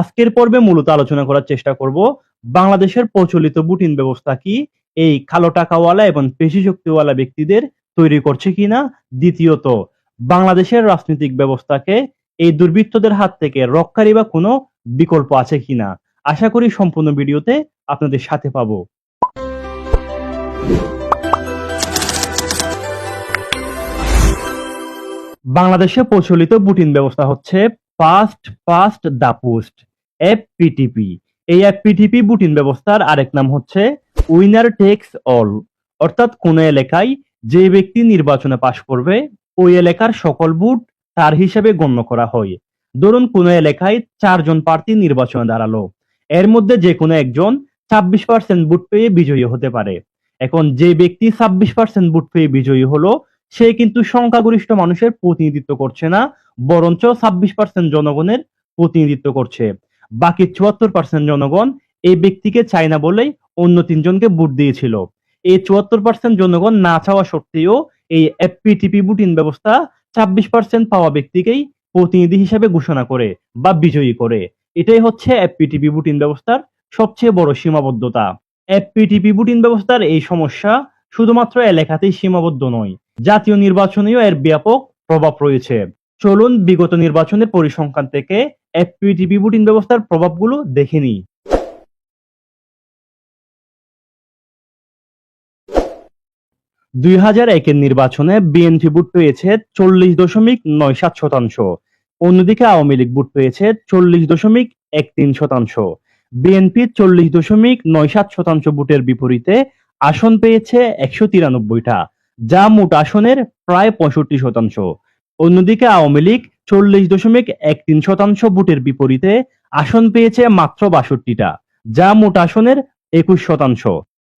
আজকের পর্বে মূলত আলোচনা করার চেষ্টা করব, বাংলাদেশের প্রচলিত বুটিন ব্যবস্থা কি, এই কালো টাকাওয়ালা এবং পেশি শক্তিওয়ালা ব্যক্তিদের তৈরি করছে কিনা, দ্বিতীয়ত, বাংলাদেশের রাজনৈতিক ব্যবস্থাকে এই দুর্বৃত্তদের হাত থেকে রক্ষারই বা কোনো বিকল্প আছে কিনা, আশা করি সম্পূর্ণ ভিডিওতে আপনাদের সাথে পাবো। বাংলাদেশে প্রচলিত বুটিন ব্যবস্থা হচ্ছে first past the post. FPTP এই এফপিটিপি বুটিন ব্যবস্থার আরেক নাম হচ্ছে উইনার টেক্স অল অর্থাৎ কোন এলাকায় যে ব্যক্তি নির্বাচনে পাশ করবে, ওই এলাকার সকল বুট তার হিসেবে গণ্য করা হয়। ধরুন কোন এলাকায় চারজন প্রার্থী নির্বাচনে দাঁড়াল। এর মধ্যে যে কোনো একজন ছাব্বিশ পার্সেন্ট বুট পেয়ে বিজয়ী হতে পারে। এখন যে ব্যক্তি ছাব্বিশ পার্সেন্ট বুট পেয়ে বিজয়ী হলো, সে কিন্তু সংখ্যাগরিষ্ঠ মানুষের প্রতিনিধিত্ব করছে না, বরঞ্চ ছাব্বিশ পার্সেন্ট জনগণের প্রতিনিধিত্ব করছে। বাকি চুয়াত্তর পার্সেন্ট জনগণ এই ব্যক্তিকে চায় না বলেই অন্য তিনজনকে ভোট দিয়েছিল। এই চুয়াত্তর পার্সেন্ট জনগণ না চাওয়া সত্ত্বেও এই এফপিটিপি বুটিন ব্যবস্থা ছাব্বিশ পার্সেন্ট পাওয়া ব্যক্তিকেই প্রতিনিধি হিসেবে ঘোষণা করে বা বিজয়ী করে। এটাই হচ্ছে এফপিটিপি বুটিন ব্যবস্থার সবচেয়ে বড় সীমাবদ্ধতা। এফপিটিপি বুটিন ব্যবস্থার এই সমস্যা শুধুমাত্র এলাকাতেই সীমাবদ্ধ নয়, জাতীয় নির্বাচনেও এর ব্যাপক প্রভাব রয়েছে। চলুন বিগত নির্বাচনের পরিসংখ্যান থেকে এফপিটিপি বুটিন ব্যবস্থার প্রভাবগুলো দেখে নিই। দুই হাজার একের নির্বাচনে বিএনপি ভোট পেয়েছে চল্লিশ দশমিক নয় সাত শতাংশ। অন্যদিকে আওয়ামী লীগ ভোট পেয়েছে চল্লিশ দশমিক এক তিন শতাংশ। বিএনপি চল্লিশ দশমিক নয় সাত শতাংশ ভোটের বিপরীতে আসন পেয়েছে একশো তিরানব্বইটা, যা মোট আসনের প্রায় পঁয়ষট্টি শতাংশ। অন্যদিকে আওয়ামী লীগ চল্লিশ দশমিক এক তিন শতাংশ ভোটের বিপরীতে আসন পেয়েছে মাত্র বাষট্টিটা, যা মোট আসনের একুশ শতাংশ।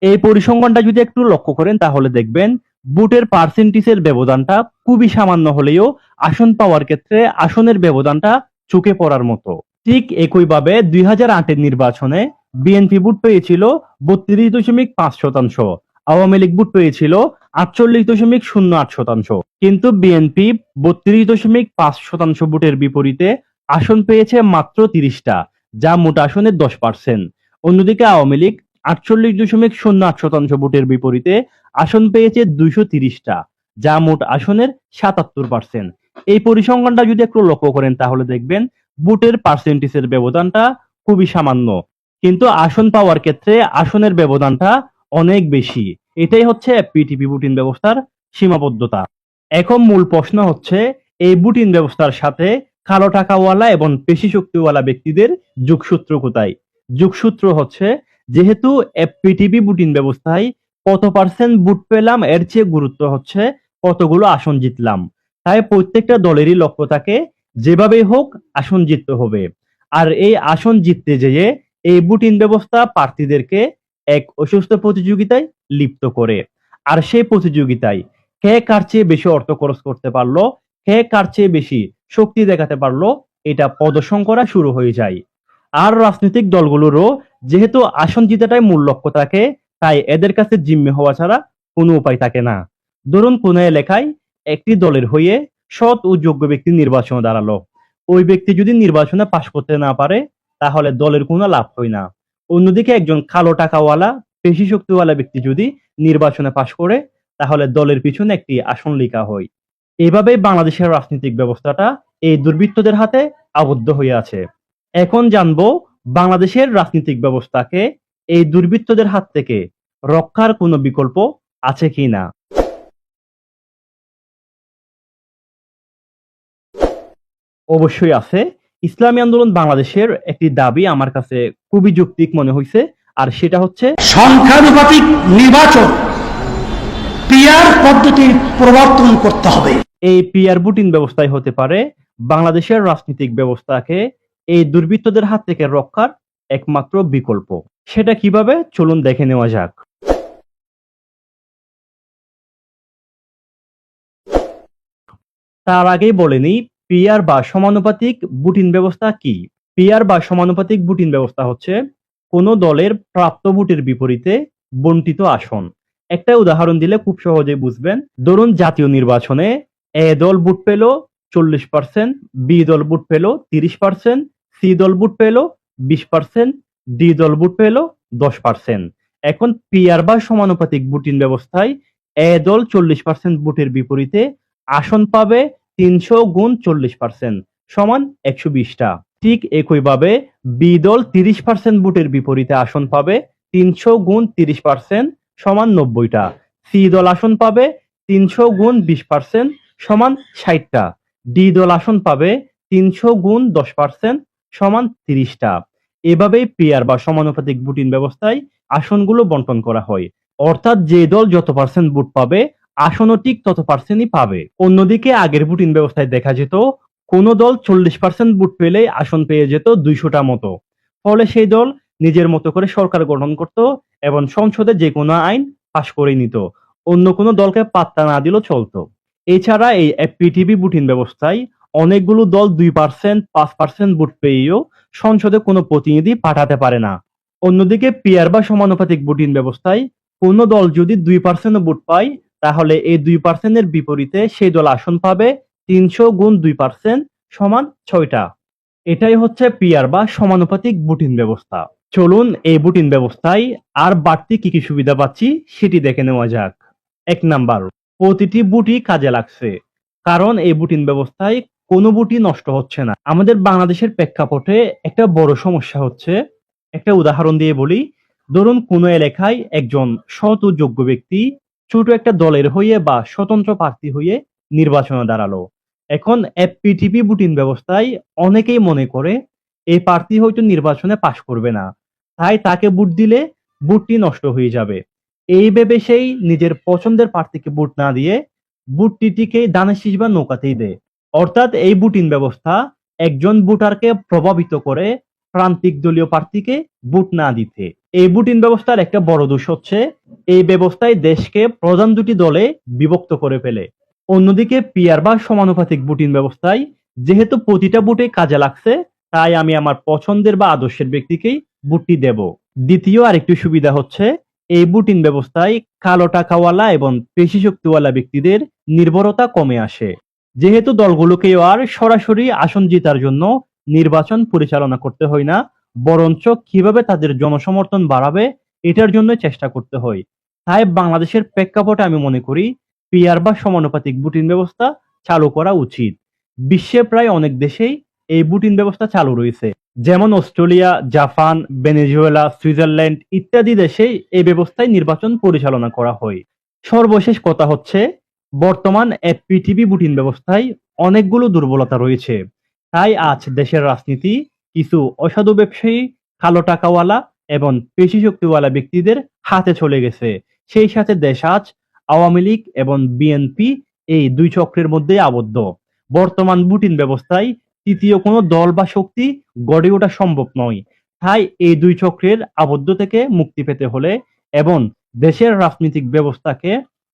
এই পরিসংখ্যানটা যদি একটু লক্ষ্য করেন, তাহলে দেখবেন বুটের পার্সেন্টেজের ব্যবধানটা খুবই সামান্য হলেও আসন পাওয়ার ক্ষেত্রে আসনের ব্যবধানটা চুকে পড়ার মতো। ঠিক একইভাবে দুই হাজার আটের নির্বাচনে বিএনপি বুট পেয়েছিল বত্রিশ দশমিক পাঁচ শতাংশ, আওয়ামী লীগ বুট পেয়েছিল আটচল্লিশ দশমিক শূন্য আট শতাংশ। কিন্তু বিএনপি বত্রিশ দশমিক পাঁচ শতাংশ ভোটের বিপরীতে আসন পেয়েছে মাত্র তিরিশটা, যা মোট আসনের দশ পার্সেন্ট। অন্যদিকে আওয়ামী লীগ আটচল্লিশ দশমিক শূন্য আট শতাংশ ভোটের বিপরীতে আসন পেয়েছে দুইশো তিরিশটা, যা মোট আসনের সাতাত্তর পার্সেন্ট। এই পরিসংখ্যানটা যদি একটু লক্ষ্য করেন, তাহলে দেখবেন ভোটের পার্সেন্টেজের ব্যবধানটা খুবই সামান্য। কিন্তু আসন পাওয়ার ক্ষেত্রে আসনের ব্যবধানটা অনেক বেশি। এটাই হচ্ছে পিটিপি বুটিন ব্যবস্থার সীমাবদ্ধতা। এখন মূল প্রশ্ন হচ্ছে, এই বুটিন ব্যবস্থার সাথে কালো টাকাওয়ালা এবং পেশি শক্তিওয়ালা ব্যক্তিদের যোগসূত্র কোথায়? যোগসূত্র হচ্ছে, যেহেতু এফপিটিপি বুটিন ব্যবস্থায় কত পার্সেন্ট বুট পেলাম, এর চেয়ে গুরুত্ব হচ্ছে কতগুলো আসন জিতলাম। তাই প্রত্যেকটা দলেরই লক্ষ্য থাকে, যেভাবেই হোক আসন জিততে হবে। আর এই আসন জিততে যেয়ে এই বুটিন ব্যবস্থা প্রার্থীদেরকে এক অসুস্থ প্রতিযোগিতায় লিপ্ত করে। আর সেই প্রতিযোগিতায় কে কার চেয়ে বেশি অর্থ খরচ করতে পারল, কে কার চেয়ে বেশি শক্তি দেখাতে পারল, এটা প্রদর্শন করা শুরু হয়ে যায়। আর রাজনৈতিক দলগুলোরও যেহেতু আসন জিতাটাই মূল লক্ষ্য থাকে, তাই এদের কাছে জিম্মে হওয়া ছাড়া কোনো উপায় থাকে না। ধরুন, কোন এলাকায় একটি দলের হয়ে সৎ ও যোগ্য ব্যক্তি নির্বাচনে দাঁড়াল। ওই ব্যক্তি যদি নির্বাচনে পাশ করতে না পারে, তাহলে দলের কোনো লাভ হয় না। অন্যদিকে একজন কালো টাকাওয়ালা, পেশি শক্তিওয়ালা ব্যক্তি যদি নির্বাচনে পাশ করে, তাহলে দলের পিছনে একটি আসন লেখা হয়। এভাবেই বাংলাদেশের রাজনৈতিক ব্যবস্থাটা এই দুর্বৃত্তদের হাতে আবদ্ধ হয়ে আছে। এখন জানব বাংলাদেশের রাজনৈতিক ব্যবস্থাকে এই দুর্বৃত্তদের হাত থেকে রক্ষার কোনো বিকল্প আছে কি না? অবশ্যই আছে। ইসলামী আন্দোলন বাংলাদেশের একটি দাবি আমার কাছে খুবই যৌক্তিক মনে হয়েছে আর সেটা হচ্ছে সংখ্যানুপাতিক নির্বাচন পিয়ার পদ্ধতির প্রবর্তন করতে হবে। এই পিয়ার বুটিন ব্যবস্থায় হতে পারে বাংলাদেশের রাজনৈতিক ব্যবস্থাকে এই দুর্বৃত্তদের হাত থেকে রক্ষার একমাত্র বিকল্প। সেটা কীভাবে? চলুন দেখে নেওয়া যাক। তার আগেই বলে নিই পিয়ার বা সমানুপাতিক বুটিন ব্যবস্থা কি? পিয়ার বা সমানুপাতিক বুটিন ব্যবস্থা হচ্ছে কোন দলের প্রাপ্ত বুটের বিপরীতে বন্টিত আসন। একটা উদাহরণ দিলে খুব সহজেই বুঝবেন। ধরুন জাতীয় নির্বাচনে এ দল ভোট পেল, চল্লিশ পার্সেন্ট, বি দল ভোট পেল, তিরিশ পার্সেন্ট, সি দল ভোট পেল, বিশ পার্সেন্ট, ডি দল ভোট পেল, দশ পার্সেন্ট। এখন পিআর বা সমানুপাতিক ভোটিং ব্যবস্থায় এ দল চল্লিশ পার্সেন্ট বুটের বিপরীতে আসন পাবে তিনশো গুণ চল্লিশ পার্সেন্ট সমান একশো বিশটা। ঠিক একইভাবে বি দল তিরিশ পার্সেন্ট ভোটের বিপরীতে আসন পাবে, তিনশো গুণ তিরিশ পার্সেন্ট সমান নব্বইটা। সি দল আসন পাবে, তিনশো গুণ বিশ পার্সেন্ট সমান ষাটটা। ডি দল আসন পাবে, তিনশো গুণ দশ পার্সেন্ট সমান তিরিশটা। এভাবেই পেয়ার বা সমানুপাতিক ভোটিং ব্যবস্থায় আসনগুলো বন্টন করা হয়। অর্থাৎ যে দল যত পার্সেন্ট ভোট পাবে আসনও ঠিক তত পার্সেন্টই পাবে। অন্যদিকে আগের ভোটিং ব্যবস্থায় দেখা যেত, কোন দল চল্লিশ পার্সেন্ট ভোট পেলে আসন পেয়ে যেত দুইশোটা মতো। ফলে সেই দল নিজের মতো করে সরকার গঠন করত এবং সংসদে যে কোনো আইন পাশ করে নিত। অন্য কোনো দলকে পাত্তা না দিলেও চলতো। এছাড়া এই এফপিটিভি ভোটিং ব্যবস্থায় অনেকগুলো দল দুই পার্সেন্ট পাঁচ পার্সেন্ট ভোট পেয়েও সংসদে কোনো প্রতিনিধি পাঠাতে পারে না। অন্যদিকে পিয়ার বা সমানুপাতিক ভোটিং ব্যবস্থায় কোন দল যদি দুই পার্সেন্ট ভোট পায় তাহলে এই দুই পার্সেন্টের বিপরীতে সেই দল আসন পাবে তিনশো গুণ দুই পার্সেন্ট সমান ছয়টা। এটাই হচ্ছে পিয়ার বা সমানুপাতিক ভোটিং ব্যবস্থা। চলুন এই ভোটিং ব্যবস্থায় আর বাড়তি কি কি সুবিধা পাচ্ছি সেটি দেখে নেওয়া যাক। এক নাম্বার, প্রতিটি বুটি কাজে লাগছে। কারণ এই বুটিং ব্যবস্থায় কোনো বুটি নষ্ট হচ্ছে না। আমাদের বাংলাদেশের প্রেক্ষাপটে একটা বড় সমস্যা হচ্ছে। একটা উদাহরণ দিয়ে বলি, ধরুন কোনো এলাকায় একজন ও যোগ্য ব্যক্তি ছোট একটা দলের হয়ে বা স্বতন্ত্র প্রার্থী হয়ে নির্বাচনে দাঁড়াল। এখন এফপিটিপি বুটিং ব্যবস্থায় অনেকেই মনে করে এই প্রার্থী হয়তো নির্বাচনে পাশ করবে না। তাই তাকে ভোট দিলে ভোটটি নষ্ট হয়ে যাবে। এই ভেবে সেই নিজের পছন্দের প্রার্থীকে ভোট না দিয়ে বুটটিটিকে দানের শীষ বা নৌকাতেই দেয়। অর্থাৎ এই বুটিং ব্যবস্থা একজন ভোটারকে প্রভাবিত করে প্রান্তিক দলীয় প্রার্থীকে ভোট না দিতে। এই বুটিং ব্যবস্থার একটা বড় দোষ হচ্ছে, এই ব্যবস্থায় দেশকে প্রধান দুটি দলে বিভক্ত করে ফেলে। অন্যদিকে পিয়ার বা সমানুপাতিক বুটিং ব্যবস্থায় যেহেতু প্রতিটা বুটে কাজে লাগছে, তাই আমি আমার পছন্দের বা আদর্শের ব্যক্তিকেই বুটটি দেব। দ্বিতীয় আরেকটি সুবিধা হচ্ছে, এই বুটিং ব্যবস্থায় কালো টাকাওয়ালা এবং পেশি শক্তিওয়ালা ব্যক্তিদের নির্ভরতা কমে আসে। যেহেতু দলগুলোকেও আর সরাসরি আসন জেতার জন্য নির্বাচন পরিচালনা করতে হয় না, বরঞ্চ কীভাবে তাদের জনসমর্থন বাড়াবে, এটার জন্য চেষ্টা করতে হয়। তাই বাংলাদেশের প্রেক্ষাপটে আমি মনে করি পিয়ার বা সমানুপাতিক বুটিং ব্যবস্থা চালু করা উচিত। বিশ্বে প্রায় অনেক দেশেই এই বুটিং ব্যবস্থা চালু রয়েছে। যেমন অস্ট্রেলিয়া, জাপান, ভেনেজুয়েলা, সুইজারল্যান্ড ইত্যাদি দেশে এই ব্যবস্থায় নির্বাচন পরিচালনা করা হয়। সর্বশেষ কথা হচ্ছে, বর্তমান এফপিটিভি বুটিং ব্যবস্থায় অনেকগুলো দুর্বলতা রয়েছে। তাই আজ দেশের রাজনীতি কিছু অসাধু ব্যবসায়ী, কালো টাকাওয়ালা এবং পেশি শক্তিওয়ালা ব্যক্তিদের হাতে চলে গেছে। সেই সাথে দেশ আজ আওয়ামী লীগ এবং বিএনপি এই দুই চক্রের মধ্যে আবদ্ধ। বর্তমান বুটিন ব্যবস্থায় তৃতীয় কোনো দল বা শক্তি গড়ে ওঠা সম্ভব নয়। তাই এই দুই চক্রের আবদ্ধ থেকে মুক্তি পেতে হলে এবং দেশের রাজনৈতিক ব্যবস্থাকে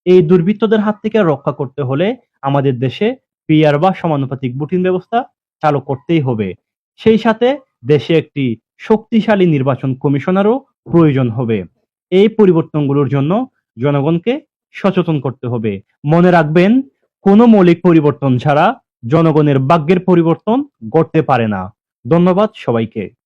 এই দুর্বৃত্তদের হাত থেকে রক্ষা করতে হলে আমাদের দেশে পিয়ার বা সমানুপাতিক বুটিন ব্যবস্থা চালু করতেই হবে। সেই সাথে দেশে একটি শক্তিশালী নির্বাচন কমিশনারও প্রয়োজন হবে। এই পরিবর্তনগুলোর জন্য জনগণকে সচেতন করতে হবে। মনে রাখবেন, কোনো মৌলিক পরিবর্তন ছাড়া জনগণের ভাগ্যের পরিবর্তন ঘটতে পারে না। ধন্যবাদ সবাইকে।